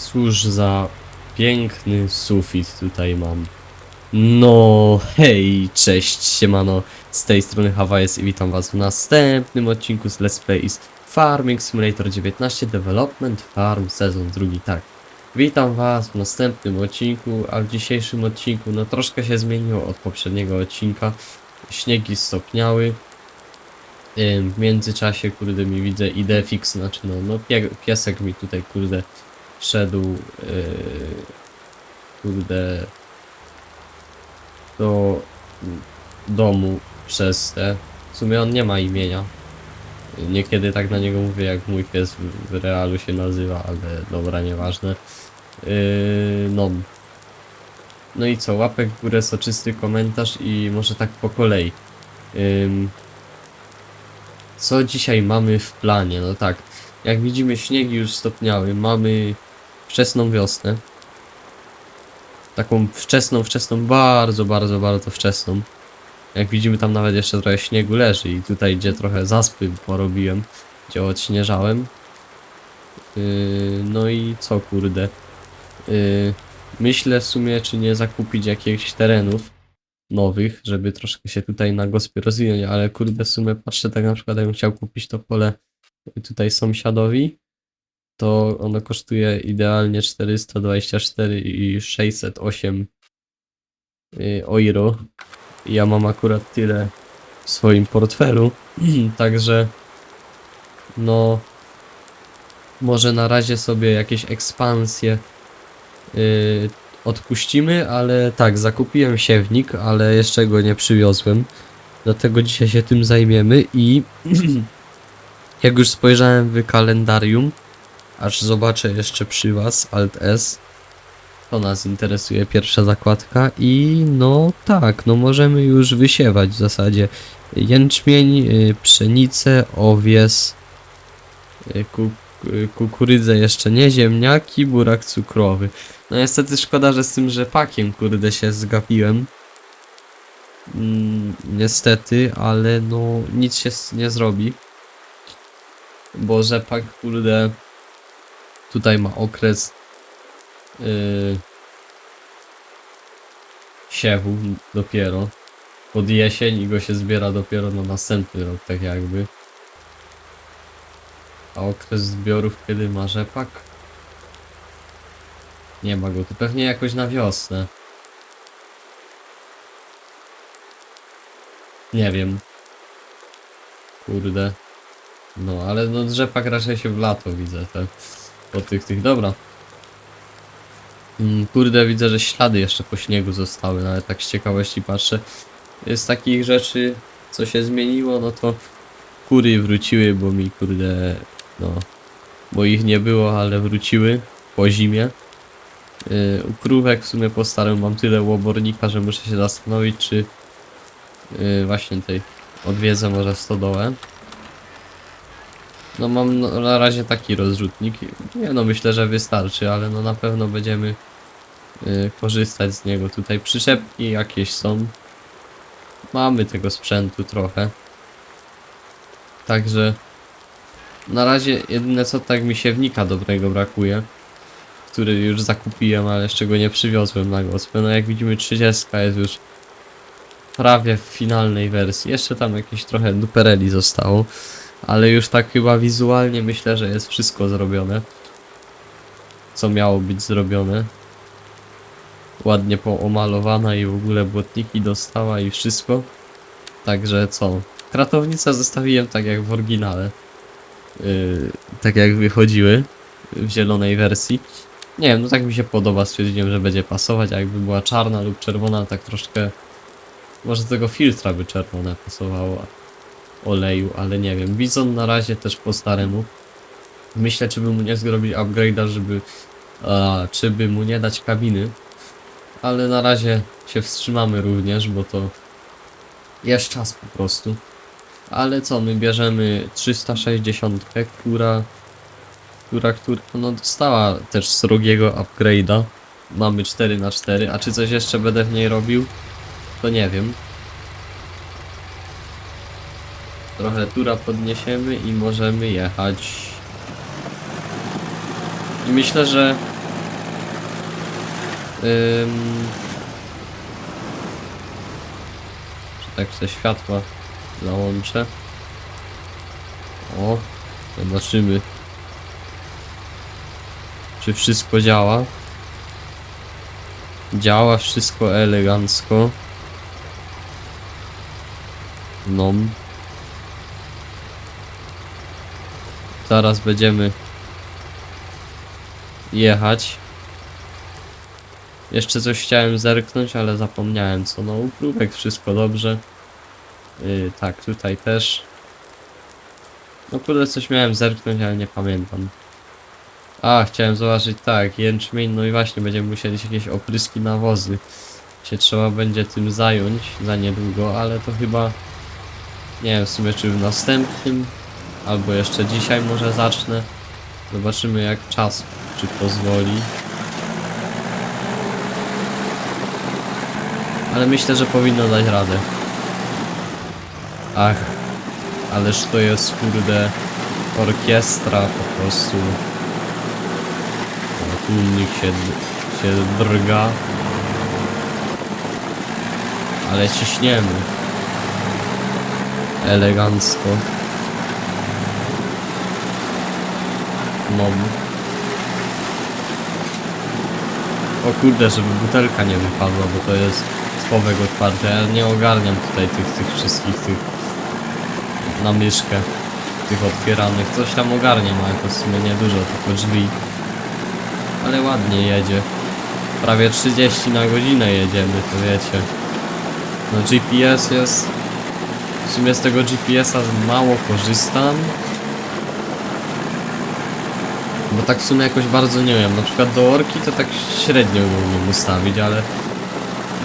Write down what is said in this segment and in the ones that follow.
Cóż za piękny sufit tutaj mam. No, hej, cześć, siemano, z tej strony Hawajes i witam was w następnym odcinku z Let's Play is Farming Simulator 19 Development Farm sezon drugi, tak. Witam was w następnym odcinku, a w dzisiejszym odcinku, no troszkę się zmieniło od poprzedniego odcinka. Śniegi stopniały. W międzyczasie, kurde, mi widzę Idefix, znaczy no, no pie, piesek mi tutaj, kurde, wszedł, yy, kurde, do domu przez te. W sumie on nie ma imienia. Niekiedy tak na niego mówię, jak mój pies w, realu się nazywa, ale dobra, nieważne. Yy, no. No i co, łapek w górę, soczysty komentarz i może tak po kolei. Co dzisiaj mamy w planie? No tak, jak widzimy śniegi już stopniały, mamy wczesną wiosnę. Taką wczesną, wczesną, bardzo, bardzo, bardzo wczesną. Jak widzimy tam nawet jeszcze trochę śniegu leży i tutaj gdzie trochę zaspy porobiłem, gdzie odśnieżałem. Yy, no i co kurde. Yy, myślę w sumie czy nie zakupić jakichś terenów nowych, żeby troszkę się tutaj na gospie rozwinąć, ale kurde w sumie patrzę tak na przykład jakbym chciał kupić to pole tutaj sąsiadowi, to ono kosztuje idealnie 424 i 608 y, euro. Ja mam akurat tyle w swoim portfelu, także no może na razie sobie jakieś ekspansje y, odpuścimy, ale tak, zakupiłem siewnik, ale jeszcze go nie przywiozłem. Dlatego dzisiaj się tym zajmiemy i jak już spojrzałem w kalendarium, aż zobaczę jeszcze przy was, Alt S, to nas interesuje pierwsza zakładka i no tak, no możemy już wysiewać w zasadzie jęczmień, y, pszenicę, owies, y, y, kukurydzę jeszcze nie, ziemniaki, burak cukrowy. No niestety szkoda, że z tym rzepakiem kurde się zgapiłem. Mm, niestety, ale no nic się nie zrobi. Bo rzepak kurde tutaj ma okres yy, siewu dopiero pod jesień i go się zbiera dopiero na następny rok tak jakby. A okres zbiorów kiedy ma rzepak? Nie ma go tu. Pewnie jakoś na wiosnę. Nie wiem. Kurde. No, ale no rzepak raczej się w lato widzę, te, po tych, tych, dobra. Mm, kurde, widzę, że ślady jeszcze po śniegu zostały, nawet tak z ciekawości patrzę. Z takich rzeczy, co się zmieniło, no to kury wróciły, bo mi, kurde, no, bo ich nie było, ale wróciły po zimie. Yy, u krówek w sumie po starym mam tyle łobornika, że muszę się zastanowić, czy yy, właśnie tej odwiedzę może stodołę. No mam no, na razie taki rozrzutnik. Nie no, myślę, że wystarczy, ale no na pewno będziemy yy, korzystać z niego. Tutaj przyczepki jakieś są. Mamy tego sprzętu trochę. Także na razie jedyne co tak mi siewnika dobrego brakuje który już zakupiłem, ale jeszcze go nie przywiozłem na gospę. No jak widzimy 30 jest już prawie w finalnej wersji. Jeszcze tam jakieś trochę dupereli zostało, ale już tak chyba wizualnie myślę, że jest wszystko zrobione. Co miało być zrobione. Ładnie poomalowana i w ogóle błotniki dostała i wszystko. Także co? Kratownicę zostawiłem tak jak w oryginale. Yy, tak jak wychodziły w zielonej wersji. Nie wiem, no tak mi się podoba, stwierdziłem, że będzie pasować, a jakby była czarna lub czerwona, tak troszkę... Może tego filtra by czerwone pasowało, oleju, ale nie wiem. Bizon na razie też po staremu. Myślę, czy by mu nie zrobić upgrade'a, żeby... A, czy by mu nie dać kabiny. Ale na razie się wstrzymamy również, bo to... Jest czas po prostu. Ale co, my bierzemy 360, która która, która no, dostała też srogiego upgrade'a. Mamy 4 na 4 a czy coś jeszcze będę w niej robił? To nie wiem. Trochę tura podniesiemy i możemy jechać. I myślę, że Ym... Czy tak te światła załączę? O, zobaczymy. Czy wszystko działa? Działa wszystko elegancko. No. Zaraz będziemy jechać. Jeszcze coś chciałem zerknąć, ale zapomniałem co. No, upróbek wszystko dobrze. Yy, tak, tutaj też. No kurde, coś miałem zerknąć, ale nie pamiętam. A, chciałem zobaczyć, tak, jęczmień, no i właśnie, będziemy musieli jakieś opryski nawozy. Się trzeba będzie tym zająć za niedługo, ale to chyba... Nie wiem w sumie czy w następnym, albo jeszcze dzisiaj może zacznę. Zobaczymy jak czas czy pozwoli. Ale myślę, że powinno dać radę. Ach, ależ to jest kurde orkiestra po prostu. Tłumnik się, się drga. Ale ciśniemy. Elegancko. No. O kurde, żeby butelka nie wypadła, bo to jest schowek otwarty. Ja nie ogarniam tutaj tych, tych wszystkich tych na myszkę tych otwieranych. Coś tam ogarniam, ale to w sumie niedużo, tylko drzwi. Ale ładnie jedzie. Prawie 30 na godzinę jedziemy, to wiecie. No GPS jest... W sumie z tego GPS-a mało korzystam. Bo tak w sumie jakoś bardzo nie wiem. Na przykład do orki to tak średnio mógłbym ustawić, ale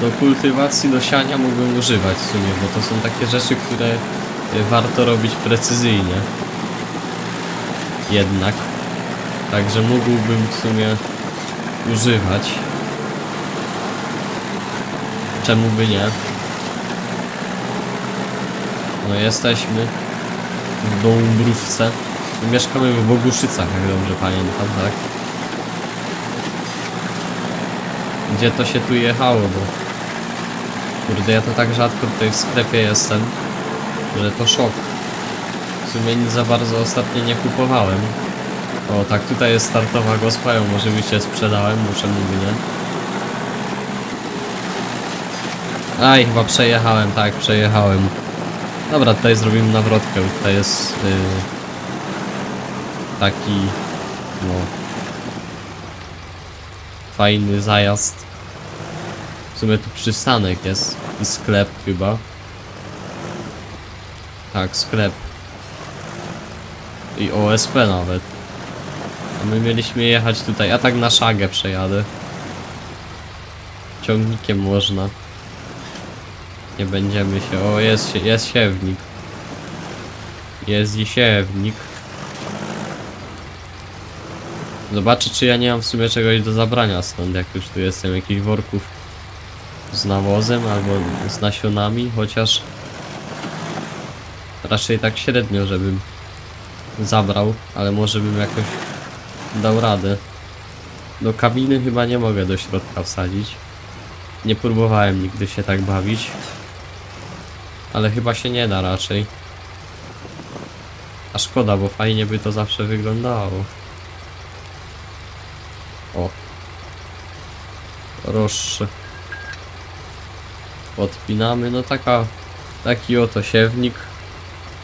do kultywacji, do siania mógłbym używać w sumie, bo to są takie rzeczy, które warto robić precyzyjnie. Jednak. Także mógłbym w sumie używać. Czemu by nie? No jesteśmy w Dąbrówce. Mieszkamy w Boguszycach, jak dobrze pamiętam, tak? Gdzie to się tu jechało, bo... Kurde, ja to tak rzadko tutaj w sklepie jestem, że to szok. W sumie nic za bardzo ostatnio nie kupowałem. O, tak, tutaj jest startowa gospa, ją oczywiście sprzedałem, muszę mówić, nie? Aj, chyba przejechałem, tak, przejechałem. Dobra, tutaj zrobimy nawrotkę, tutaj jest... Yy taki no fajny zajazd. W sumie tu przystanek jest i sklep chyba. Tak sklep. I OSP nawet. A my mieliśmy jechać tutaj a tak na szagę przejadę. Ciągnikiem można. Nie będziemy się o jest, jest siewnik. Jest i siewnik Zobaczę, czy ja nie mam w sumie czegoś do zabrania stąd, jak już tu jestem, jakichś worków z nawozem albo z nasionami, chociaż raczej tak średnio, żebym zabrał, ale może bym jakoś dał radę. Do kabiny chyba nie mogę do środka wsadzić. Nie próbowałem nigdy się tak bawić. Ale chyba się nie da raczej. A szkoda, bo fajnie by to zawsze wyglądało. Proszę. Podpinamy, no taka, taki oto siewnik.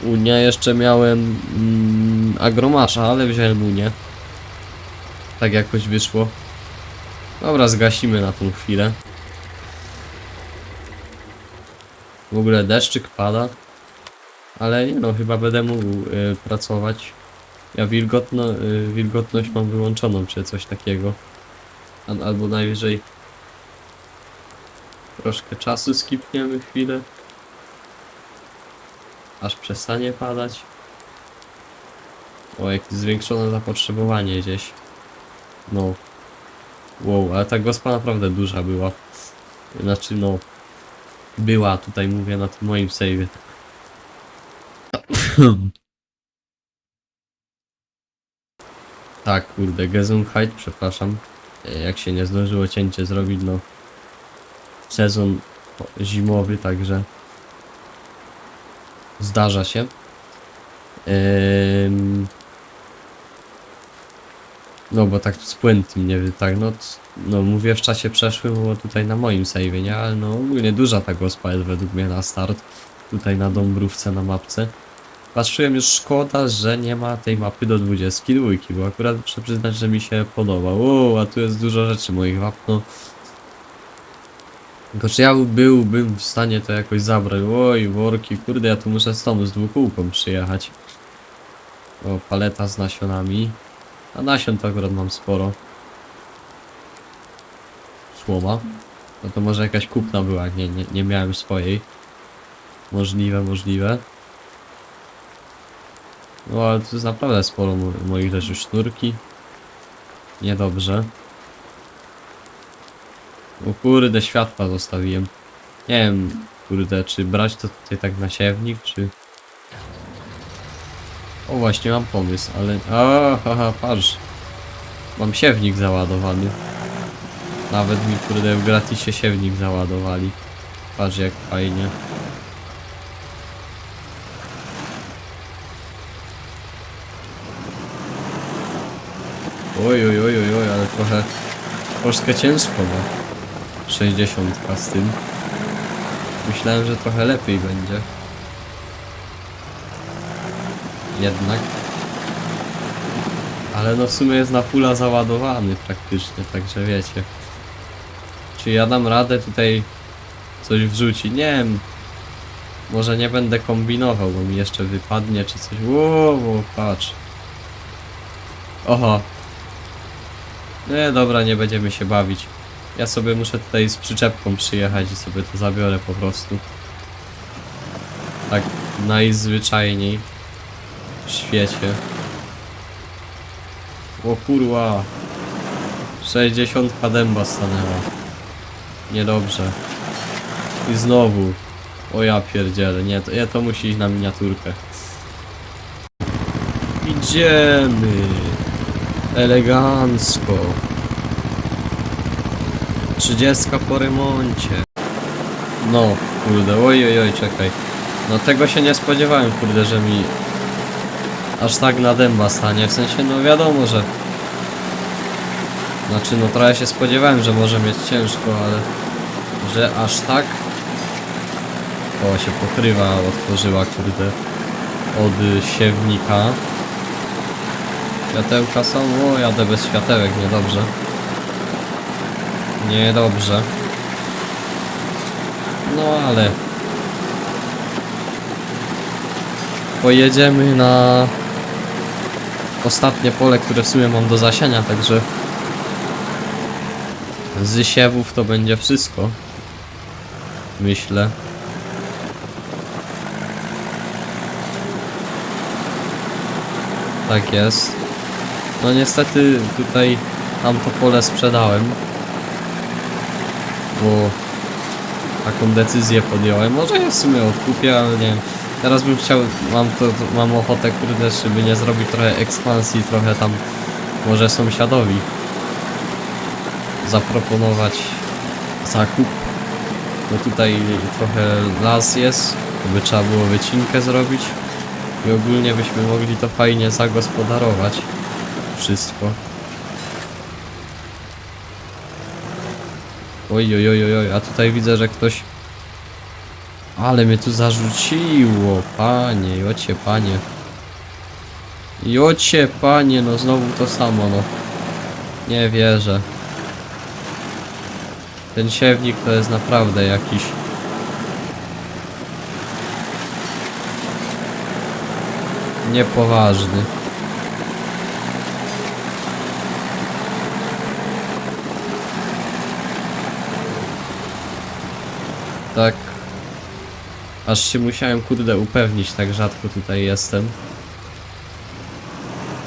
Unia jeszcze miałem mm, agromasza, ale wziąłem unię. Tak jakoś wyszło. Dobra, zgasimy na tą chwilę. W ogóle deszczyk pada. Ale nie no, chyba będę mógł y, pracować. Ja wilgotno, y, wilgotność mam wyłączoną, czy coś takiego. Al- Albo najwyżej troszkę czasu skipniemy chwilę. Aż przestanie padać. O, jakieś zwiększone zapotrzebowanie gdzieś. No. Wow, ale ta gospa naprawdę duża była. Znaczy no. Była, tutaj mówię na tym moim save'ie. Tak, kurde, Gesundheit, przepraszam. e, jak się nie zdążyło cięcie zrobić, no sezon zimowy, także zdarza się. No bo tak z płętym, nie wiem, tak, no, no mówię w czasie przeszłym, było tutaj na moim save'ie, nie, ale no ogólnie duża ta gospa jest według mnie na start, tutaj na Dąbrówce, na mapce. Patrzyłem już szkoda, że nie ma tej mapy do 22, bo akurat muszę przyznać, że mi się podoba. O, a tu jest dużo rzeczy moich wapno. Tylko czy ja byłbym w stanie to jakoś zabrać? Oj, worki, kurde, ja tu muszę z tą, z dwukółką przyjechać. O, paleta z nasionami. A nasion to akurat mam sporo. Słoma. No to może jakaś kupna była, nie, nie, nie miałem swojej. Możliwe, możliwe. No ale tu jest naprawdę sporo mo moich rzeczy. Sznurki. Niedobrze. O kurde, światła zostawiłem. Nie wiem, kurde, czy brać to tutaj tak na siewnik, czy... O właśnie, mam pomysł, ale... A, haha, patrz. Mam siewnik załadowany. Nawet mi, kurde, w gratisie siewnik załadowali. Patrz jak fajnie. Oj, oj, oj, oj, oj, ale trochę... Troszkę ciężko, no. 60 z tym. Myślałem, że trochę lepiej będzie. Jednak. Ale no w sumie jest na pula załadowany praktycznie, także wiecie. Czy ja dam radę tutaj coś wrzucić? Nie wiem. Może nie będę kombinował, bo mi jeszcze wypadnie czy coś. Ło, patrz. Oho. Nie, dobra, nie będziemy się bawić. Ja sobie muszę tutaj z przyczepką przyjechać i sobie to zabiorę po prostu. Tak najzwyczajniej w świecie. O kurwa. 60 dęba stanęła. Niedobrze. I znowu. O ja pierdzielę. Nie, to, nie, to musi iść na miniaturkę. Idziemy. Elegancko. 30 po remoncie. No, kurde, oj, oj, czekaj. No tego się nie spodziewałem, kurde, że mi aż tak na dęba stanie. W sensie, no wiadomo, że... Znaczy, no trochę się spodziewałem, że może mieć ciężko, ale... Że aż tak... O, się pokrywa otworzyła, kurde, od siewnika. Światełka są? O, jadę bez światełek, niedobrze. Niedobrze. No ale... Pojedziemy na... Ostatnie pole, które w sumie mam do zasiania, także... Z siewów to będzie wszystko. Myślę. Tak jest. No niestety tutaj tamto pole sprzedałem. Bo taką decyzję podjąłem. Może ja w sumie odkupię, ale nie wiem. Teraz bym chciał, mam to, to mam ochotę kurde, żeby nie zrobić trochę ekspansji, trochę tam może sąsiadowi zaproponować zakup. Bo tutaj trochę las jest, by trzeba było wycinkę zrobić. I ogólnie byśmy mogli to fajnie zagospodarować. Wszystko. Oj, oj, oj, oj, a tutaj widzę, że ktoś... Ale mnie tu zarzuciło, panie, jocie, panie. Jocie, panie, no znowu to samo, no. Nie wierzę. Ten siewnik to jest naprawdę jakiś... Niepoważny. Tak. Aż się musiałem kurde upewnić, tak rzadko tutaj jestem.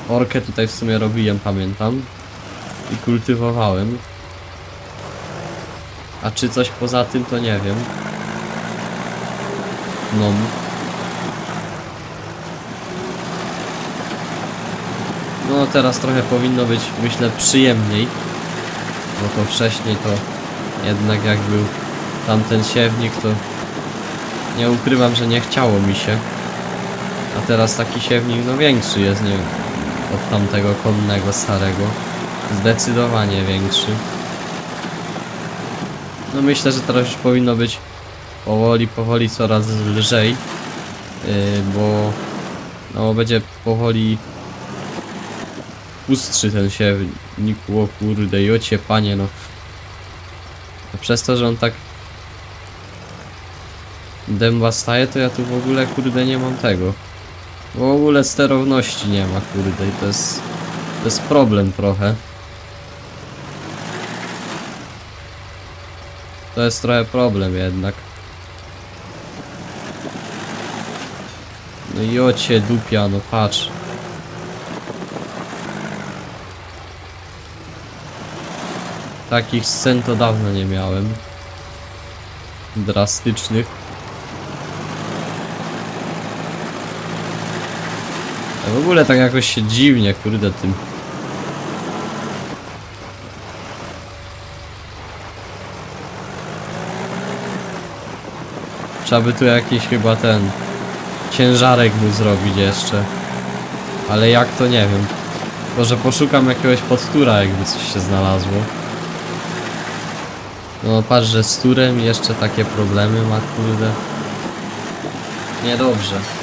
Orkę tutaj w sumie robiłem, pamiętam. I kultywowałem. A czy coś poza tym, to nie wiem. No. No teraz trochę powinno być, myślę, przyjemniej. Bo to wcześniej to jednak jak był tamten siewnik, to nie ukrywam, że nie chciało mi się. A teraz taki siewnik no większy jest nie od tamtego konnego starego. Zdecydowanie większy. No myślę, że teraz już powinno być powoli, powoli coraz lżej. Yy, bo no będzie powoli pustszy ten siewnik. O kurde, jocie panie no. Przez to, że on tak dęba staje, to ja tu w ogóle kurde nie mam tego. W ogóle sterowności nie ma kurde i to jest, to jest problem trochę. To jest trochę problem jednak. No i ocie dupia, no patrz. Takich scen to dawno nie miałem. Drastycznych. W ogóle tak jakoś się dziwnie, kurde, tym. Trzeba by tu jakiś chyba ten ciężarek mu zrobić jeszcze. Ale jak to nie wiem. Może poszukam jakiegoś podtura, jakby coś się znalazło. No patrz, że z turem jeszcze takie problemy ma, kurde. Niedobrze.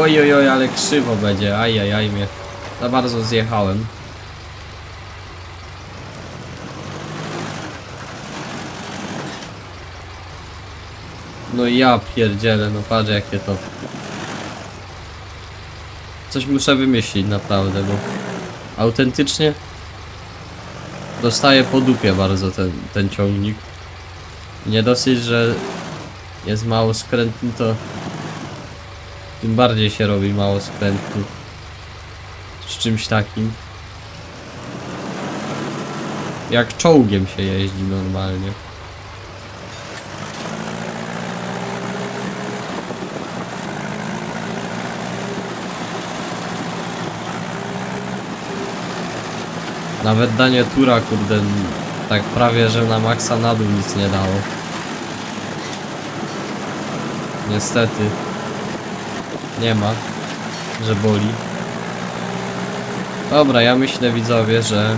Oj, oj, oj, ale krzywo będzie. Ajajaj, mnie za bardzo zjechałem. No ja pierdzielę, no patrz jakie to... Coś muszę wymyślić naprawdę, bo autentycznie dostaje po dupie bardzo ten, ten ciągnik. Nie dosyć, że jest mało skrętny, to tym bardziej się robi mało skrętny. Z czymś takim. Jak czołgiem się jeździ normalnie. Nawet danie tura, kurde, tak prawie, że na maksa na dół nic nie dało. Niestety. Nie ma, że boli. Dobra, ja myślę widzowie, że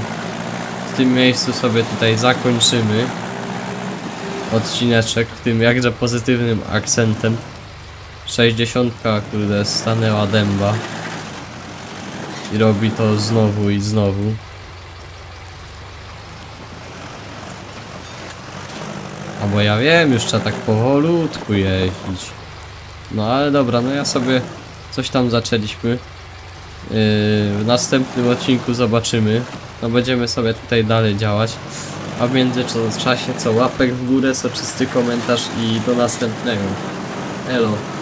w tym miejscu sobie tutaj zakończymy odcineczek tym jakże pozytywnym akcentem. 60 kurde stanęła dęba i robi to znowu i znowu. A bo ja wiem, już trzeba tak powolutku jeździć. No ale dobra, no ja sobie coś tam zaczęliśmy. Yy, w następnym odcinku zobaczymy. No będziemy sobie tutaj dalej działać. A w międzyczasie co łapek w górę, soczysty komentarz i do następnego. Elo.